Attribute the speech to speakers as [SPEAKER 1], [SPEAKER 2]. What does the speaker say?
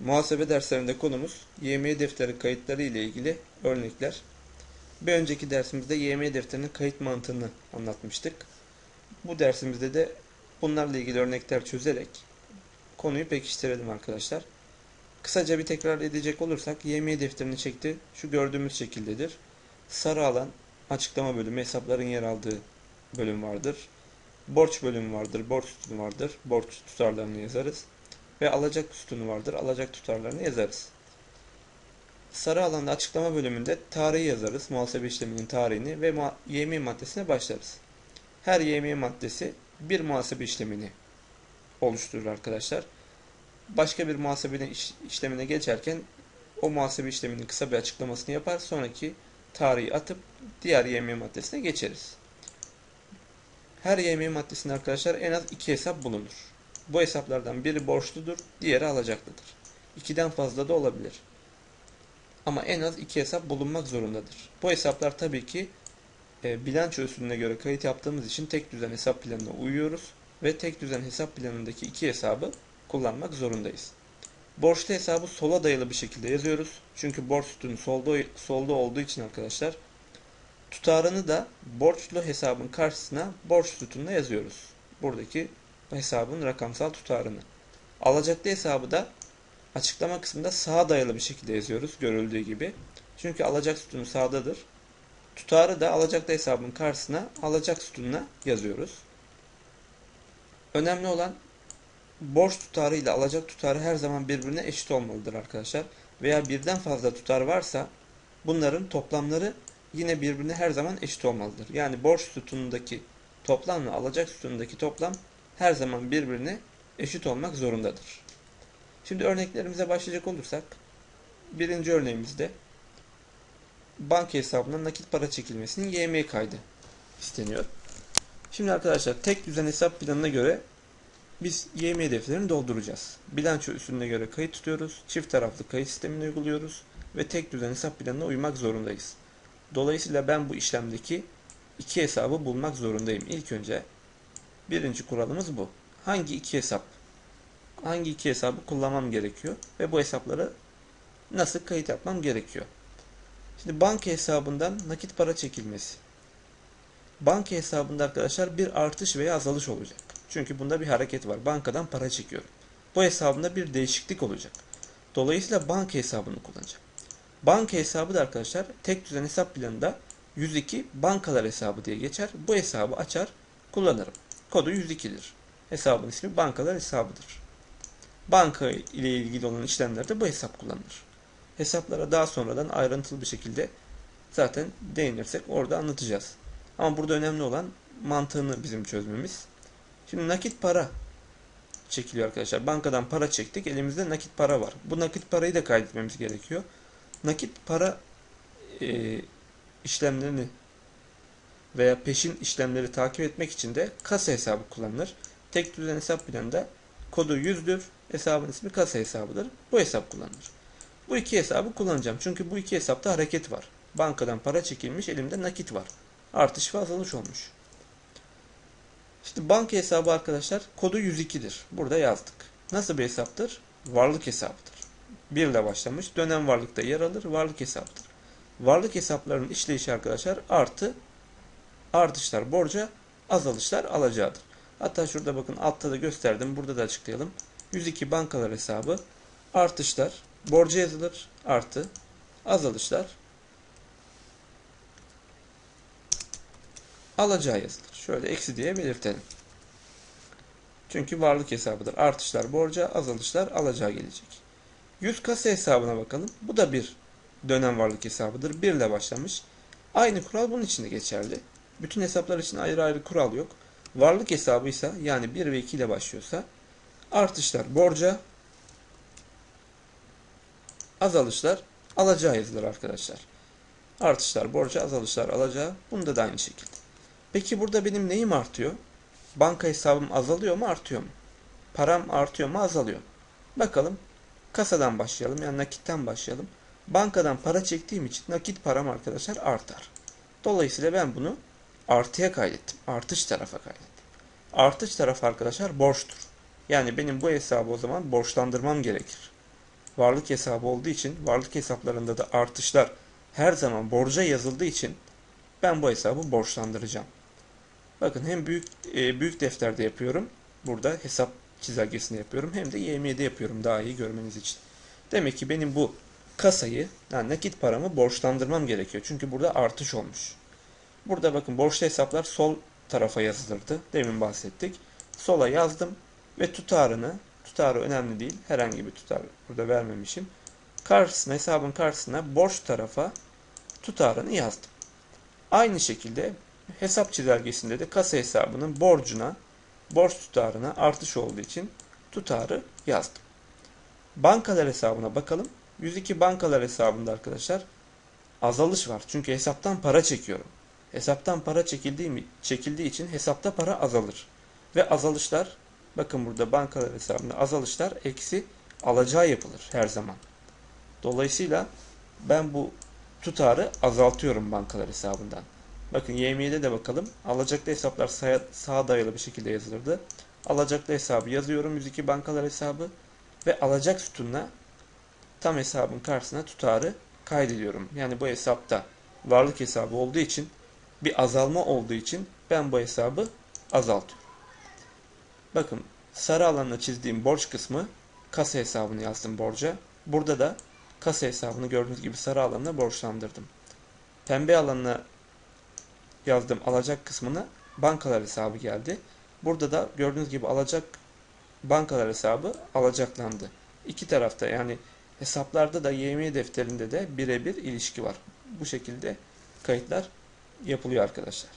[SPEAKER 1] Muhasebe derslerinde konumuz YMY defteri kayıtları ile ilgili örnekler. Bir önceki dersimizde YMY defterinin kayıt mantığını anlatmıştık. Bu dersimizde de bunlarla ilgili örnekler çözerek konuyu pekiştirelim arkadaşlar. Kısaca bir tekrar edecek olursak YMY defterinin şekli şu gördüğümüz şekildedir. Sarı alan açıklama bölümü hesapların yer aldığı bölüm vardır. Borç bölümü vardır, borç sütunu vardır. Borç tutarlarını yazarız ve alacak sütunu vardır. Alacak tutarlarını yazarız. Sarı alanda açıklama bölümünde tarihi yazarız. Muhasebe işleminin tarihini ve YMİ maddesine başlarız. Her YMİ maddesi bir muhasebe işlemini oluşturur arkadaşlar. Başka bir muhasebe işlemine geçerken o muhasebe işleminin kısa bir açıklamasını yapar. Sonraki tarihi atıp diğer YMİ maddesine geçeriz. Her YMİ maddesinde arkadaşlar en az iki hesap bulunur. Bu hesaplardan biri borçludur, diğeri alacaklıdır. İkiden fazla da olabilir. Ama en az iki hesap bulunmak zorundadır. Bu hesaplar tabii ki e, bilanço usulüne göre kayıt yaptığımız için tek düzen hesap planına uyuyoruz ve tek düzen hesap planındaki iki hesabı kullanmak zorundayız. Borçlu hesabı sola dayalı bir şekilde yazıyoruz. Çünkü borç sütunu solda, solda olduğu için arkadaşlar tutarını da borçlu hesabın karşısına borç sütununa yazıyoruz. Buradaki hesabın rakamsal tutarını. Alacaklı hesabı da açıklama kısmında sağa dayalı bir şekilde yazıyoruz görüldüğü gibi. Çünkü alacak sütunu sağdadır. Tutarı da alacaklı hesabın karşısına alacak sütununa yazıyoruz. Önemli olan borç tutarı ile alacak tutarı her zaman birbirine eşit olmalıdır arkadaşlar. Veya birden fazla tutar varsa bunların toplamları yine birbirine her zaman eşit olmalıdır. Yani borç sütunundaki toplamla alacak sütunundaki toplam her zaman birbirine eşit olmak zorundadır. Şimdi örneklerimize başlayacak olursak birinci örneğimizde banka hesabından nakit para çekilmesinin YM kaydı isteniyor. Şimdi arkadaşlar tek düzen hesap planına göre biz YM hedeflerini dolduracağız. Bilanço usulüne göre kayıt tutuyoruz. Çift taraflı kayıt sistemini uyguluyoruz ve tek düzen hesap planına uymak zorundayız. Dolayısıyla ben bu işlemdeki iki hesabı bulmak zorundayım. İlk önce Birinci kuralımız bu. Hangi iki hesap? Hangi iki hesabı kullanmam gerekiyor? Ve bu hesapları nasıl kayıt yapmam gerekiyor? Şimdi banka hesabından nakit para çekilmesi. Banka hesabında arkadaşlar bir artış veya azalış olacak. Çünkü bunda bir hareket var. Bankadan para çekiyorum. Bu hesabında bir değişiklik olacak. Dolayısıyla banka hesabını kullanacağım. Banka hesabı da arkadaşlar tek düzen hesap planında 102 bankalar hesabı diye geçer. Bu hesabı açar kullanırım. Kodu 102'dir. Hesabın ismi bankalar hesabıdır. Banka ile ilgili olan işlemlerde bu hesap kullanılır. Hesaplara daha sonradan ayrıntılı bir şekilde zaten değinirsek orada anlatacağız. Ama burada önemli olan mantığını bizim çözmemiz. Şimdi nakit para çekiliyor arkadaşlar. Bankadan para çektik. Elimizde nakit para var. Bu nakit parayı da kaydetmemiz gerekiyor. Nakit para e, işlemlerini veya peşin işlemleri takip etmek için de kasa hesabı kullanılır. Tek düzen hesap planında kodu 100'dür. Hesabın ismi kasa hesabıdır. Bu hesap kullanılır. Bu iki hesabı kullanacağım. Çünkü bu iki hesapta hareket var. Bankadan para çekilmiş, elimde nakit var. Artış ve azalış olmuş. İşte banka hesabı arkadaşlar kodu 102'dir. Burada yazdık. Nasıl bir hesaptır? Varlık hesabıdır. 1 ile başlamış. Dönem varlıkta yer alır. Varlık hesaptır. Varlık hesaplarının işleyişi arkadaşlar artı artışlar borca, azalışlar alacağıdır. Hatta şurada bakın altta da gösterdim. Burada da açıklayalım. 102 bankalar hesabı artışlar borca yazılır artı azalışlar alacağı yazılır. Şöyle eksi diye belirtelim. Çünkü varlık hesabıdır. Artışlar borca, azalışlar alacağı gelecek. 100 kasa hesabına bakalım. Bu da bir dönem varlık hesabıdır. 1 ile başlamış. Aynı kural bunun için de geçerli. Bütün hesaplar için ayrı ayrı kural yok. Varlık hesabıysa yani 1 ve 2 ile başlıyorsa artışlar borca, azalışlar alacağı yazılır arkadaşlar. Artışlar borca, azalışlar alacağı. Bunda da aynı şekilde. Peki burada benim neyim artıyor? Banka hesabım azalıyor mu artıyor mu? Param artıyor mu azalıyor mu? Bakalım kasadan başlayalım yani nakitten başlayalım. Bankadan para çektiğim için nakit param arkadaşlar artar. Dolayısıyla ben bunu artıya kaydettim. Artış tarafa kaydettim. Artış tarafı arkadaşlar borçtur. Yani benim bu hesabı o zaman borçlandırmam gerekir. varlık hesabı olduğu için varlık hesaplarında da artışlar her zaman borca yazıldığı için ben bu hesabı borçlandıracağım. Bakın hem büyük e, büyük defterde yapıyorum. Burada hesap çizelgesini yapıyorum. Hem de YM'de yapıyorum daha iyi görmeniz için. Demek ki benim bu kasayı yani nakit paramı borçlandırmam gerekiyor. Çünkü burada artış olmuş. Burada bakın borçlu hesaplar sol tarafa yazılırdı. Demin bahsettik. Sola yazdım ve tutarını, tutarı önemli değil. Herhangi bir tutar burada vermemişim. Karşısına, hesabın karşısına borç tarafa tutarını yazdım. Aynı şekilde hesap çizelgesinde de kasa hesabının borcuna, borç tutarına artış olduğu için tutarı yazdım. Bankalar hesabına bakalım. 102 bankalar hesabında arkadaşlar azalış var. Çünkü hesaptan para çekiyorum. Hesaptan para çekildiği, çekildiği için hesapta para azalır. Ve azalışlar bakın burada bankalar hesabında azalışlar eksi alacağı yapılır her zaman. Dolayısıyla ben bu tutarı azaltıyorum bankalar hesabından. Bakın YM'de de bakalım. Alacaklı hesaplar sağa, sağa dayalı bir şekilde yazılırdı. Alacaklı hesabı yazıyorum 102 bankalar hesabı ve alacak sütununa tam hesabın karşısına tutarı kaydediyorum. Yani bu hesapta varlık hesabı olduğu için bir azalma olduğu için ben bu hesabı azaltıyorum. Bakın sarı alanla çizdiğim borç kısmı kasa hesabını yazdım borca. Burada da kasa hesabını gördüğünüz gibi sarı alanla borçlandırdım. Pembe alanla yazdığım alacak kısmına bankalar hesabı geldi. Burada da gördüğünüz gibi alacak bankalar hesabı alacaklandı. İki tarafta yani hesaplarda da YM defterinde de birebir ilişki var. Bu şekilde kayıtlar yapılıyor arkadaşlar.